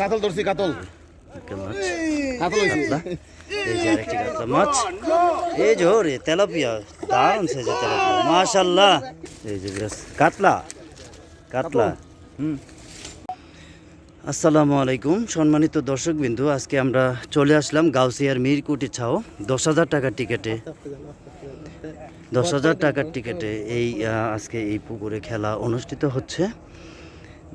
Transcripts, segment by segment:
কাতল ধরছি কাতল। কাতল মাছ। এই যে রে তেলাপিয়া। দারুণ সাইজের তেলাপিয়া। মাশাল্লাহ এই যে কাতলা। কাতলা। হুম। আসসালামু আলাইকুম। সম্মানিত দর্শকবিন্দু আজকে আমরা চলে আসলাম গাউসিয়ার মিরকুটি ছাও। দশ হাজার টাকার টিকেটে। দশ হাজার টাকার টিকেটে এই আজকে এই পুকুরে খেলা অনুষ্ঠিত হচ্ছে।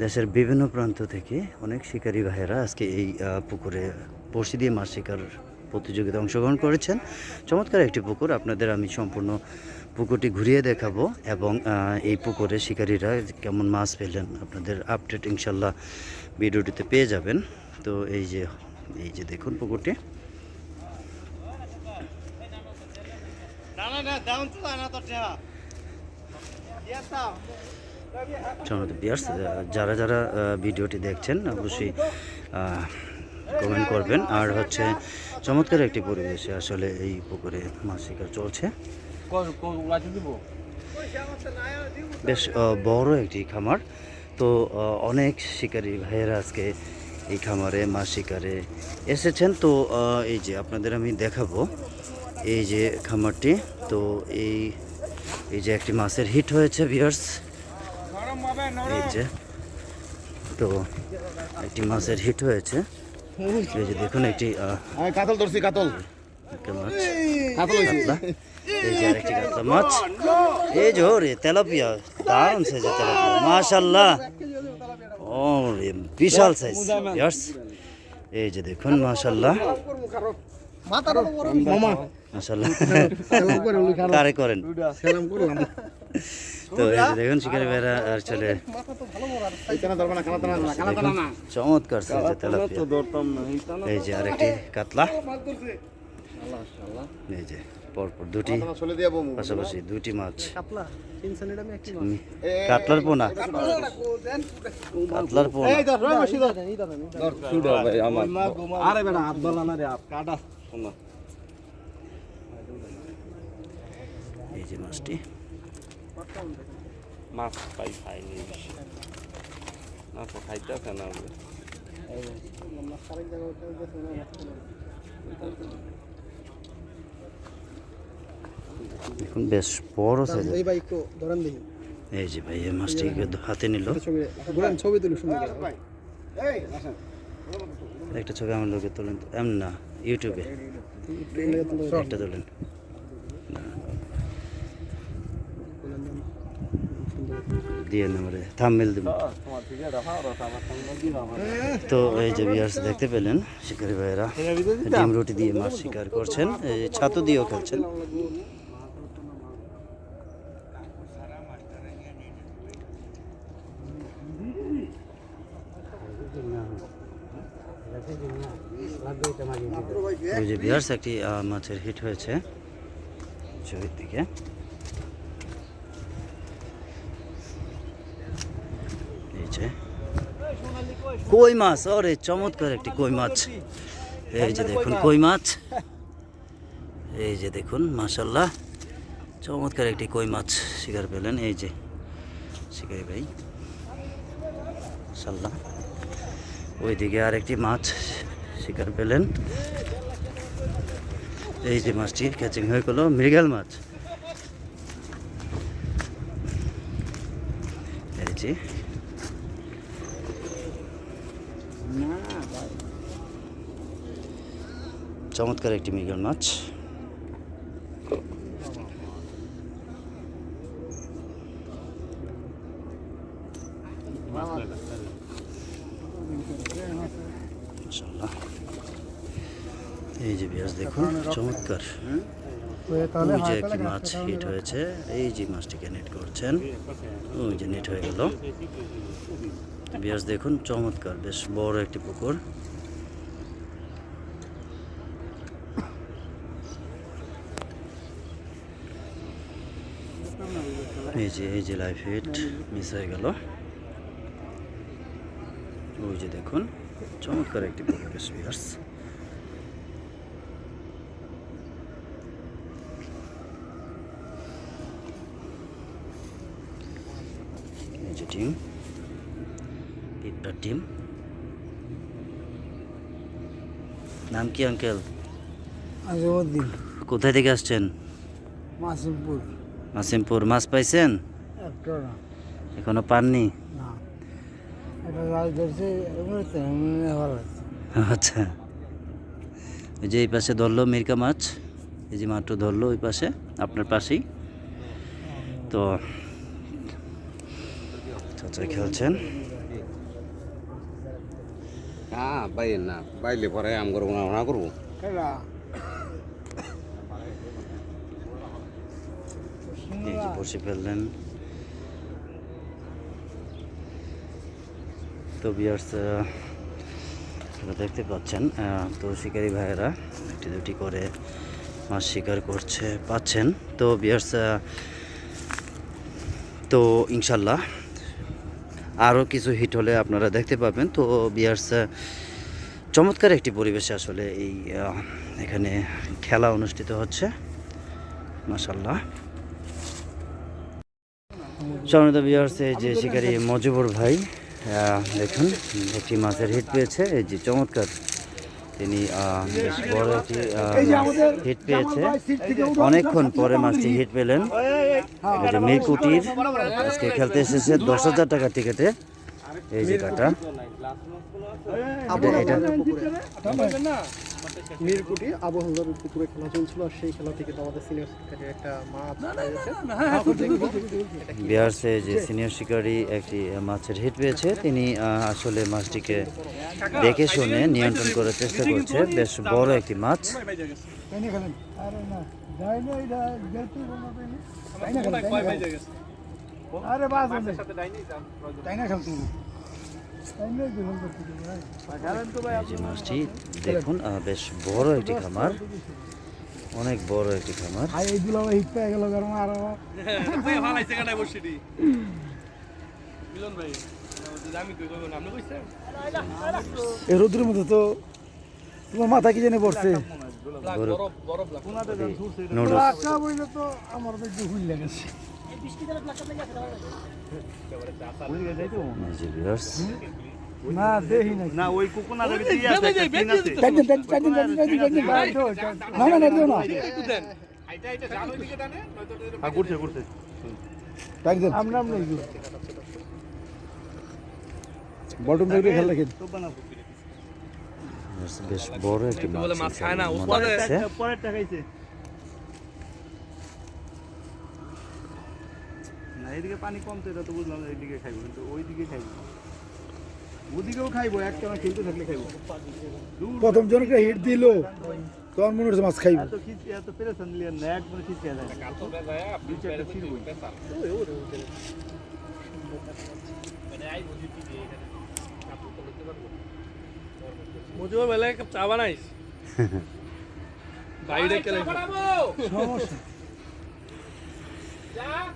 দেশের বিভিন্ন প্রান্ত থেকে অনেক শিকারী ভাইয়েরা আজকে এই পুকুরে বড়শি দিয়ে মাছ শিকার প্রতিযোগিতায় অংশগ্রহণ করেছেন। চমৎকার একটি পুকুর, আপনাদের আমি সম্পূর্ণ পুকুরটি ঘুরিয়ে দেখাবো এবং এই পুকুরে শিকারীরা কেমন মাছ পেলেন আপনাদের আপডেট ইনশাল্লাহ ভিডিওটিতে পেয়ে যাবেন। তো এই যে এই যে দেখুন পুকুরটি। সম্মানিত বিয়ার্স যারা যারা ভিডিওটি দেখছেন অবশ্যই কমেন্ট করবেন। আর হচ্ছে চমৎকার একটি পরিবেশে আসলে এই পুকুরে মাছ শিকার চলছে। বেশ বড় একটি খামার। তো অনেক শিকারী ভাইয়েরা আজকে এই খামারে মাছ শিকারে এসেছেন। তো এই যে আপনাদের আমি দেখাবো এই যে খামারটি। তো এই এই যে একটি মাছের হিট হয়েছে ভিয়ার্স এই যে তো একটি মাছের হিট হয়েছে। এই যে দেখুন একটি কাতল ধরছি কাতল। মাছ। কাতল কাতলা। এই যে আরেকটি কাতলা মাছ। এই যে রে তেলাপিয়া। দারুণ সাইজের তেলাপিয়া। মাশাল্লাহ ও রে বিশাল সাইজ ইয়ার্স এই যে দেখুন মাশাল্লাহ মাশাল্লাহ করে করেন? সালাম করলাম। তো দেখুন শিকারি ভাইরা আর চলে। চমৎকার এই যে আরেকটি কাতলা। এই যে পরপর দুটি চলে দিয়া বমু। পাশাপাশি দুটি মাছ। একটি কাতলার পোনা। কাতলার পোনা। আরে বেটা হাত বালা না রে এই যে মাছটি। মাছ পাই খাইনি না তো খাইতেছে না দেখুন বেশ বড় সাইজ এই বাইক তো ধরেন দেখি। এই যে ভাই এই মাছটি হাতে নিল। ছবি ঘুরেন ছবি তুলি সুন্দর এই একটা ছবি আমার লোকে তোলেন। এমন না ইউটিউবে। একটা তোলেন। দিয়ে নামরে থামমেল দেব। তো এই যে বিয়ার্স দেখতে পেলেন শিকারি ভাইয়েরা ডিম রুটি দিয়ে মাছ শিকার করছেন ছাতু দিয়েও খেলছেন। ওই যে বিয়ার্স একটি মাছের হিট হয়েছে ছবির দিকে। এই যে কই মাছ? ওরে চমৎকার একটি কই মাছ। এই যে দেখুন কই মাছ। এই যে দেখুন মাশাল্লাহ চমৎকার একটি কই মাছ শিকার পেলেন। এই যে শিকারি ভাই। মাশাল্লাহ ওইদিকে আরেকটি মাছ শিকার পেলেন। এই যে মাছটি ক্যাচিং হয়ে গেল, মৃগাল মাছ। এই যে চমৎকার একটি মৃগেল মাছ। এই যে পেঁয়াজ দেখুন চমৎকার। ওই যে একটি মাছ হিট হয়েছে। এই যে মাছটিকে নেট করছেন ওই যে নেট হয়ে গেল। পেঁয়াজ দেখুন, চমৎকার, বেশ বড় একটি পুকুর। এই যে এই যে লাইফ হিট মিস হয়ে গেল। ওই যে দেখুন, চমৎকার একটি পরিবেশ বিয়ার্স এই যে ডিম পিঁপড়ার ডিম নাম কি আঙ্কেল আজমউদ্দিন কোথায় থেকে আসছেন? মাসিমপুর। মাসিমপুর। মাছ পাইছেন? একটা এখনও পাননি? আচ্ছা। ওই যে এই পাশে ধরলো মির্কা মাছ। এই যে মাত্র ধরলো ওই পাশে আপনার পাশেই। তো চাচা খেলছেন। হ্যাঁ বাইর না বাইলে পরে আম করব না না করব বসে ফেললেন। তো বিয়ার্স দেখতে পাচ্ছেন তো শিকারী ভাইয়েরা একটি দুটি করে মাছ শিকার করছে পাচ্ছেন। তো বিয়ার্স তো ইনশাল্লাহ আরও কিছু হিট হলে আপনারা দেখতে পাবেন। তো বিয়ার্স চমৎকার একটি পরিবেশে আসলে এই এখানে খেলা অনুষ্ঠিত হচ্ছে। মাসাল্লাহ সম্মানিত বিয়ার্স, এই যে শিকারী মজিবুর ভাই দেখুন, একটি মাছের হিট পেয়েছে। এই যে চমৎকার তিনি বেশ বড় একটি হিট পেয়েছে। অনেকক্ষণ পরে মাছটি হিট পেলেন। এই যে মিরকুটির আজকে খেলতে এসেছে দশ হাজার টাকা টিকেটে। এই যে কাটা। এটা এটা মিরকুটি আবু পুকুরে খেলা চলছিল আর সেই খেলা থেকে আমাদের সিনিয়র একটা মাছ পেয়েছে। বিহার্সে যে সিনিয়র শিকারী একটি মাছের হিট পেয়েছে তিনি আহ, আসলে মাছটিকে দেখে শুনে নিয়ন্ত্রণ করার চেষ্টা করছে। বেশ বড় একটি মাছ। আরে বাস তাই না খেলতে দেখুন বেশ বড় একটি খামার। অনেক বড় একটি খামার। এইগুলো হিট পেয়ে গেল গরম আর। এই রোদ্রের মধ্যে তো তোমার মাথা কি জানে পড়ছে? না ওই আছে দিও হ্যাঁ ঘুরছে ঘুরছে আমরা আমরা বটম থেকে খেলা খেল বেশ বড় একটি মাছ মনে হচ্ছে। পরের টাকাইছে না এদিকে পানি এটা তো বুঝলাম এইদিকে খাইবো কিন্তু ওইদিকে খাইবো। ওদিকেও খাইবো খেলতে থাকলে খাইবো। প্রথম জনকে হিট দিল তখন মনে হচ্ছে মাছ খাইব। এত খিচে এত পেরেছেন লিয়ে না একবার খিচে যায়। দুই চারটা ছিড়বই মুজিবুর মেলায় কাপ চা বানাইস? বাইরে কেলে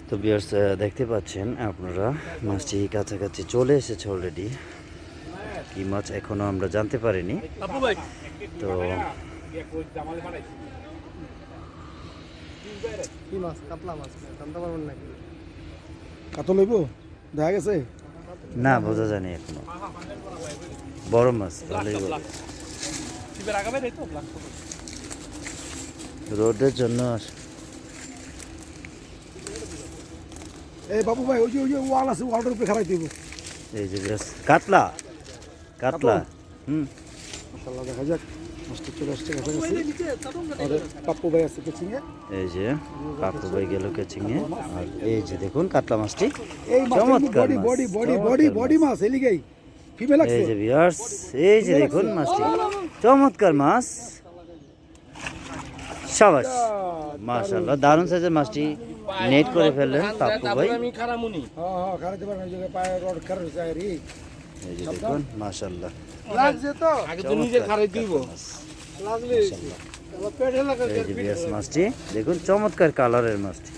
তো বিয়ার্স দেখতে পাচ্ছেন আপনারা মাছটি কাছাকাছি চলে এসেছে অলরেডি কি মাছ এখনও আমরা জানতে পারিনি। তো কি মাছ? কাতলা মাছ। জানতে পারবেন নাকি? কাতল লইব দেখা গেছে? না বোঝা যায়নি এখনও। বড় মাছ ভালোই রোডের জন্য আস- এই বাবু ভাই ওই যে ওই যে ওয়াল আছে ওয়ালটার উপরে খারাই দিব। এই যে কাতলা কাতলা। হুম। মাশাআল্লাহ দেখা যাক। মাছটা চলে আসছে কাছাকাছি। আমাদের পাপ্পু ভাই আছে কোচিংয়ে। এই যে কাকু ভাই গেল কেচিংয়ে। আর এই যে দেখুন কাতলা মাছটি। এই মাছ বডি মাছ, বডি বডি বডি মাছ। বডি মাছ। এলিগেই। ফিমেল এই যে বিয়ার্স এই যে দেখুন মাছটি। চমৎকার মাছ। সাবাস। মাশাআল্লাহ দারুণ সাইজের মাছটি নেট করে ফেললেন পাপ্পু ভাই। আমি খারামুনি। হ্যাঁ হ্যাঁ জায়গায় পায়ে রড যায় রে এই যে দেখুন মাশাআল্লাহ। লাগছে তো? আগে তো নিজে খারাই দিব লাগলে। পেটে লাগা মাছটি দেখুন চমৎকার কালারের মাছটি।